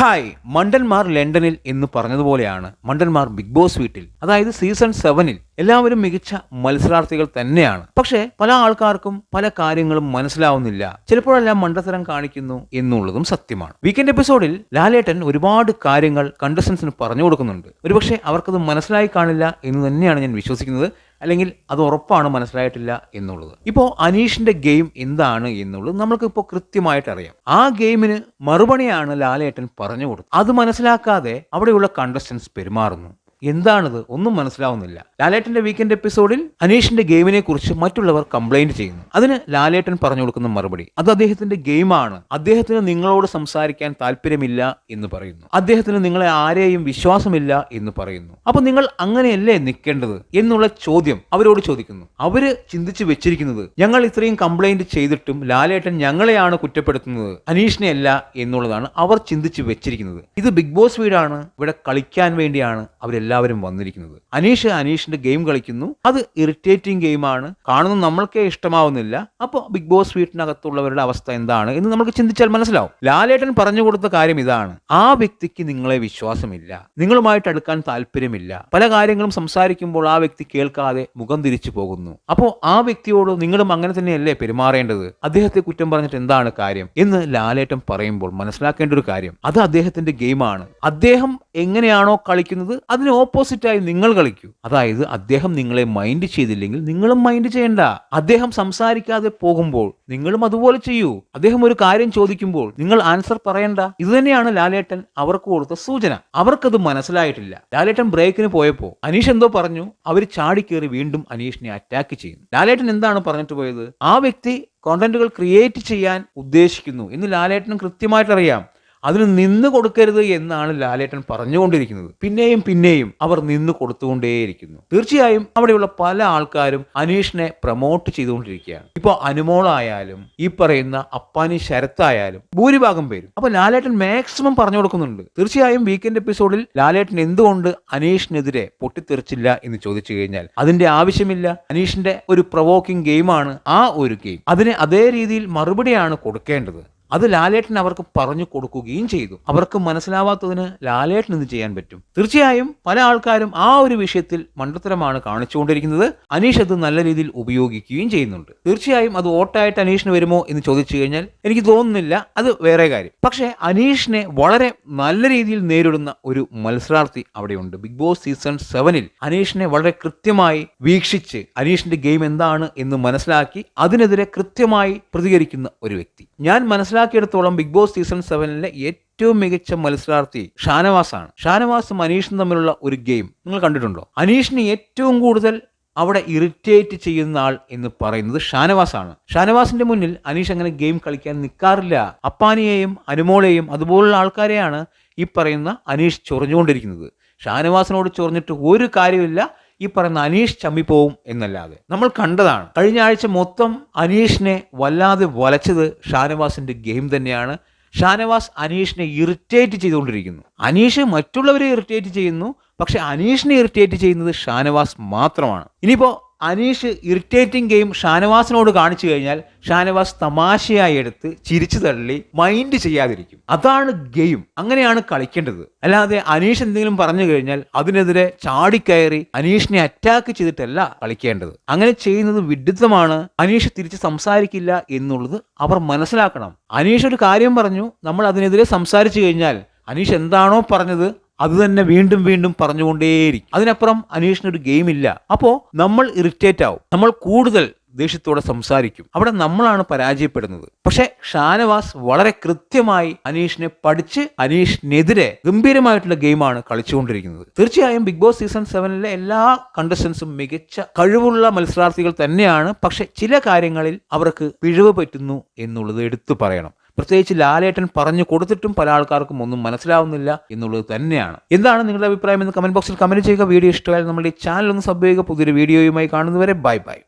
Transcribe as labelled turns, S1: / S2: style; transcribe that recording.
S1: Hi മണ്ടന്മാർ ലണ്ടനിൽ എന്ന് പറഞ്ഞതുപോലെയാണ് മണ്ടന്മാർ big boss വീട്ടിൽ. അതായത് സീസൺ സെവനിൽ എല്ലാവരും മികച്ച മത്സരാർത്ഥികൾ തന്നെയാണ്. പക്ഷേ പല ആൾക്കാർക്കും പല കാര്യങ്ങളും മനസ്സിലാവുന്നില്ല. ചിലപ്പോഴെല്ലാം മണ്ടത്തരം കാണിക്കുന്നു എന്നുള്ളതും സത്യമാണ്. വീക്കെൻഡ് എപ്പിസോഡിൽ ലാലേട്ടൻ ഒരുപാട് കാര്യങ്ങൾ കണ്ടസ്റ്റൻസിന് പറഞ്ഞു കൊടുക്കുന്നുണ്ട്. ഒരുപക്ഷെ അവർക്കത് മനസ്സിലായി കാണില്ല എന്ന് തന്നെയാണ് ഞാൻ വിശ്വസിക്കുന്നത്. അല്ലെങ്കിൽ അത് ഉറപ്പാണ് മനസ്സിലായിട്ടില്ല എന്നുള്ളത്. ഇപ്പോൾ അനീഷിന്റെ ഗെയിം എന്താണ് എന്നുള്ളത് നമ്മൾക്കിപ്പോൾ കൃത്യമായിട്ട് അറിയാം. ആ ഗെയിമിന് മറുപടിയാണ് ലാലേട്ടൻ പറഞ്ഞു കൊടുത്തത്. അത് മനസ്സിലാക്കാതെ അവിടെയുള്ള കണ്ടസ്റ്റൻസ് പെരുമാറുന്നു. എന്താണിത്? ഒന്നും മനസ്സിലാവുന്നില്ല. ലാലേട്ടന്റെ വീക്കെൻഡ് എപ്പിസോഡിൽ അനീഷിന്റെ ഗെയിമിനെ കുറിച്ച് മറ്റുള്ളവർ കംപ്ലൈന്റ് ചെയ്യുന്നു. അതിന് ലാലേട്ടൻ പറഞ്ഞു കൊടുക്കുന്ന മറുപടി അത് അദ്ദേഹത്തിന്റെ ഗെയിമാണ് അദ്ദേഹത്തിന് നിങ്ങളോട് സംസാരിക്കാൻ താല്പര്യമില്ല എന്ന് പറയുന്നു. അദ്ദേഹത്തിന് നിങ്ങളെ ആരെയും വിശ്വാസമില്ല എന്ന് പറയുന്നു. അപ്പൊ നിങ്ങൾ അങ്ങനെയല്ലേ നിൽക്കേണ്ടത്? എന്നുള്ള ചോദ്യം അവരോട് ചോദിക്കുന്നു. അവർ ചിന്തിച്ചു വെച്ചിരിക്കുന്നത് ഞങ്ങൾ ഇത്രയും കംപ്ലൈന്റ് ചെയ്തിട്ടും ലാലേട്ടൻ ഞങ്ങളെയാണ് കുറ്റപ്പെടുത്തുന്നത് അനീഷിനെ അല്ല എന്നുള്ളതാണ് അവർ ചിന്തിച്ചു വെച്ചിരിക്കുന്നത്. ഇത് ബിഗ് ബോസ് വീടാണ്. ഇവിടെ കളിക്കാൻ വേണ്ടിയാണ് അവരെല്ലാവരും വന്നിരിക്കുന്നത്. അനീഷ് അനീഷിന്റെ ഗെയിം കളിക്കുന്നു. അത് ഇറിറ്റേറ്റിംഗ് ഗെയിമാണ് കാണുന്ന നമ്മൾക്കേ ഇഷ്ടമാവുന്നില്ല. അപ്പോൾ ബിഗ് ബോസ് വീട്ടിനകത്തുള്ളവരുടെ അവസ്ഥ എന്താണ് എന്ന് നമുക്ക് ചിന്തിച്ചാൽ മനസ്സിലാവും. ലാലേട്ടൻ പറഞ്ഞു കൊടുത്ത കാര്യം ഇതാണ്. ആ വ്യക്തിക്ക് നിങ്ങളെ വിശ്വാസമില്ല. നിങ്ങളുമായിട്ട് അടുക്കാൻ താല്പര്യമില്ല. പല കാര്യങ്ങളും സംസാരിക്കുമ്പോൾ ആ വ്യക്തി കേൾക്കാതെ മുഖം തിരിച്ചു പോകുന്നു. അപ്പോൾ ആ വ്യക്തിയോട് നിങ്ങളും അങ്ങനെ തന്നെയല്ലേ പെരുമാറേണ്ടത്? അദ്ദേഹത്തെ കുറ്റം പറഞ്ഞിട്ട് എന്താണ് കാര്യം എന്ന് ലാലേട്ടൻ പറയുമ്പോൾ മനസ്സിലാക്കേണ്ട ഒരു കാര്യം. അത് അദ്ദേഹത്തിന്റെ ഗെയിമാണ്. അദ്ദേഹം എങ്ങനെയാണോ കളിക്കുന്നത് അതിന് ഓപ്പോസിറ്റായി നിങ്ങൾ കളിക്കൂ. അതായത് അദ്ദേഹം നിങ്ങളെ മൈൻഡ് ചെയ്തില്ലെങ്കിൽ നിങ്ങളും മൈൻഡ് ചെയ്യണ്ട. അദ്ദേഹം സംസാരിക്കാതെ പോകുമ്പോൾ നിങ്ങളും അതുപോലെ ചെയ്യൂ. അദ്ദേഹം ഒരു കാര്യം ചോദിക്കുമ്പോൾ നിങ്ങൾ ആൻസർ പറയണ്ട. ഇതുതന്നെയാണ് ലാലേട്ടൻ അവർക്ക് കൊടുത്ത സൂചന. അവർക്കത് മനസ്സിലായിട്ടില്ല. ലാലേട്ടൻ ബ്രേക്കിന് പോയപ്പോ അനീഷ് എന്തോ പറഞ്ഞു. അവർ ചാടിക്കേറി വീണ്ടും അനീഷിനെ അറ്റാക്ക് ചെയ്യുന്നു. ലാലേട്ടൻ എന്താണ് പറഞ്ഞിട്ട് പോയത്? ആ വ്യക്തി കോണ്ടന്റുകൾ ക്രിയേറ്റ് ചെയ്യാൻ ഉദ്ദേശിക്കുന്നു എന്ന് ലാലേട്ടനും കൃത്യമായിട്ട് അറിയാം അതിന് നിന്ന് കൊടുക്കരുത് എന്നാണ് ലാലേട്ടൻ പറഞ്ഞുകൊണ്ടിരിക്കുന്നത്. പിന്നെയും പിന്നെയും അവർ നിന്ന് കൊടുത്തുകൊണ്ടേയിരിക്കുന്നു. തീർച്ചയായും അവിടെയുള്ള പല ആൾക്കാരും അനീഷിനെ പ്രൊമോട്ട് ചെയ്തുകൊണ്ടിരിക്കുകയാണ്. ഇപ്പോൾ അനുമോളായാലും ഈ പറയുന്ന അപ്പാനി ശരത്തായാലും ഭൂരിഭാഗം പേരും. അപ്പോൾ ലാലേട്ടൻ മാക്സിമം പറഞ്ഞു കൊടുക്കുന്നുണ്ട്. തീർച്ചയായും വീക്കെൻഡ് എപ്പിസോഡിൽ ലാലേട്ടൻ എന്തുകൊണ്ട് അനീഷിനെതിരെ പൊട്ടിത്തെറിച്ചില്ല എന്ന് ചോദിച്ചു കഴിഞ്ഞാൽ അതിന്റെ ആവശ്യമില്ല. അനീഷിന്റെ ഒരു പ്രൊവോക്കിംഗ് ഗെയിമാണ് ആ ഒരു ഗെയിം അതിനെ അതേ രീതിയിൽ മറുപടിയാണ് കൊടുക്കേണ്ടത്. അത് ലാലേട്ടൻ അവർക്ക് പറഞ്ഞു കൊടുക്കുകയും ചെയ്തു. അവർക്ക് മനസ്സിലാവാത്തതിന് ലാലേട്ടൻ ഇത് ചെയ്യാൻ പറ്റും? തീർച്ചയായും പല ആൾക്കാരും ആ ഒരു വിഷയത്തിൽ മണ്ടത്തരമാണ് കാണിച്ചുകൊണ്ടിരിക്കുന്നത്. അനീഷ് അത് നല്ല രീതിയിൽ ഉപയോഗിക്കുകയും ചെയ്യുന്നുണ്ട്. തീർച്ചയായും അത് ഓട്ടായിട്ട് അനീഷിന് വരുമോ എന്ന് ചോദിച്ചു കഴിഞ്ഞാൽ എനിക്ക് തോന്നുന്നില്ല. അത് വേറെ കാര്യം. പക്ഷേ അനീഷിനെ വളരെ നല്ല രീതിയിൽ നേരിടുന്ന ഒരു മത്സരാർത്ഥി അവിടെയുണ്ട്. ബിഗ് ബോസ് സീസൺ സെവനിൽ അനീഷിനെ വളരെ കൃത്യമായി വീക്ഷിച്ച് അനീഷിന്റെ ഗെയിം എന്താണ് എന്ന് മനസ്സിലാക്കി അതിനെതിരെ കൃത്യമായി പ്രതികരിക്കുന്ന ഒരു വ്യക്തി. ഞാൻ മനസ്സിലാക്കിയെടുത്തോളം ബിഗ് ബോസ് സീസൺ സെവനിലെ ഏറ്റവും മികച്ച മത്സരാർത്ഥി ഷാനവാസാണ്. ഷാനവാസും അനീഷും തമ്മിലുള്ള ഒരു ഗെയിം നിങ്ങൾ കണ്ടിട്ടുണ്ടോ? അനീഷിന് ഏറ്റവും കൂടുതൽ അവിടെ ഇറിറ്റേറ്റ് ചെയ്യുന്ന ആൾ എന്ന് പറയുന്നത് ഷാനവാസാണ്. ഷാനവാസിന്റെ മുന്നിൽ അനീഷ് അങ്ങനെ ഗെയിം കളിക്കാൻ നിൽക്കാറില്ല അപ്പാനിയെയും അനുമോളെയും അതുപോലുള്ള ആൾക്കാരെയാണ് ഈ പറയുന്ന അനീഷ് ചൊറിഞ്ഞുകൊണ്ടിരിക്കുന്നത്. ഷാനവാസിനോട് ചൊറിഞ്ഞിട്ട് ഒരു കാര്യമില്ല ഈ പറയുന്ന അനീഷ് ചമ്മിപ്പോവും എന്നല്ലാതെ. നമ്മൾ കണ്ടതാണ്. കഴിഞ്ഞ ആഴ്ച മൊത്തം അനീഷിനെ വല്ലാതെ വലച്ചത് ഷാനവാസിന്റെ ഗെയിം തന്നെയാണ്. ഷാനവാസ് അനീഷിനെ ഇറിറ്റേറ്റ് ചെയ്തുകൊണ്ടിരിക്കുന്നു. അനീഷ് മറ്റുള്ളവരെ ഇറിറ്റേറ്റ് ചെയ്യുന്നു. പക്ഷെ അനീഷിനെ ഇറിറ്റേറ്റ് ചെയ്യുന്നത് ഷാനവാസ് മാത്രമാണ്. ഇനിയിപ്പോൾ അനീഷ് ഇറിറ്റേറ്റിംഗ് ഗെയിം ഷാനവാസിനോട് കാണിച്ചു കഴിഞ്ഞാൽ ഷാനവാസ് തമാശയായി എടുത്ത് ചിരിച്ചു തള്ളി മൈൻഡ് ചെയ്യാതിരിക്കും. അതാണ് ഗെയിം അങ്ങനെയാണ് കളിക്കേണ്ടത്. അല്ലാതെ അനീഷ് എന്തെങ്കിലും പറഞ്ഞു കഴിഞ്ഞാൽ അതിനെതിരെ ചാടിക്കയറി അനീഷിനെ അറ്റാക്ക് ചെയ്തിട്ടല്ല കളിക്കേണ്ടത്. അങ്ങനെ ചെയ്യുന്നത് വിഡിത്തമാണ്. അനീഷ് തിരിച്ച് സംസാരിക്കില്ല എന്നുള്ളത് അവർ മനസ്സിലാക്കണം. അനീഷ് ഒരു കാര്യം പറഞ്ഞു. നമ്മൾ അതിനെതിരെ സംസാരിച്ചു കഴിഞ്ഞാൽ അനീഷ് എന്താണോ പറഞ്ഞത് അത് തന്നെ വീണ്ടും വീണ്ടും പറഞ്ഞുകൊണ്ടേയിരിക്കും. അതിനപ്പുറം അനീഷിന് ഒരു ഗെയിം ഇല്ല അപ്പോ നമ്മൾ ഇറിറ്റേറ്റ് ആവും. നമ്മൾ കൂടുതൽ ദേഷ്യത്തോടെ സംസാരിക്കും. അവിടെ നമ്മളാണ് പരാജയപ്പെടുന്നത്. പക്ഷെ ഷാനവാസ് വളരെ കൃത്യമായി അനീഷിനെ പഠിച്ച് അനീഷിനെതിരെ ഗംഭീരമായിട്ടുള്ള ഗെയിമാണ് കളിച്ചുകൊണ്ടിരിക്കുന്നത്. തീർച്ചയായും ബിഗ് ബോസ് സീസൺ സെവനിലെ എല്ലാ കണ്ടസ്റ്റൻസും മികച്ച കഴിവുള്ള മത്സരാർത്ഥികൾ തന്നെയാണ്. പക്ഷെ ചില കാര്യങ്ങളിൽ അവർക്ക് പിഴവ് പറ്റുന്നു എന്നുള്ളത് എടുത്തു പറയണം. പ്രത്യേകിച്ച് ലാലേട്ടൻ പറഞ്ഞു കൊടുത്തിട്ടും പല ആൾക്കാർക്കും ഒന്നും മനസ്സിലാവുന്നില്ല എന്നുള്ളത് തന്നെയാണ്. എന്താണ് നിങ്ങളുടെ അഭിപ്രായം എന്ന് കമന്റ് ബോക്സിൽ കമന്റ് ചെയ്യുക. വീഡിയോ ഇഷ്ടമായാലും നമ്മുടെ ഈ ചാനൽ ഒന്ന് സബ് ചെയ്യുക. പുതിയൊരു വീഡിയോയുമായി കാണുന്നവരെ ബൈ ബൈ.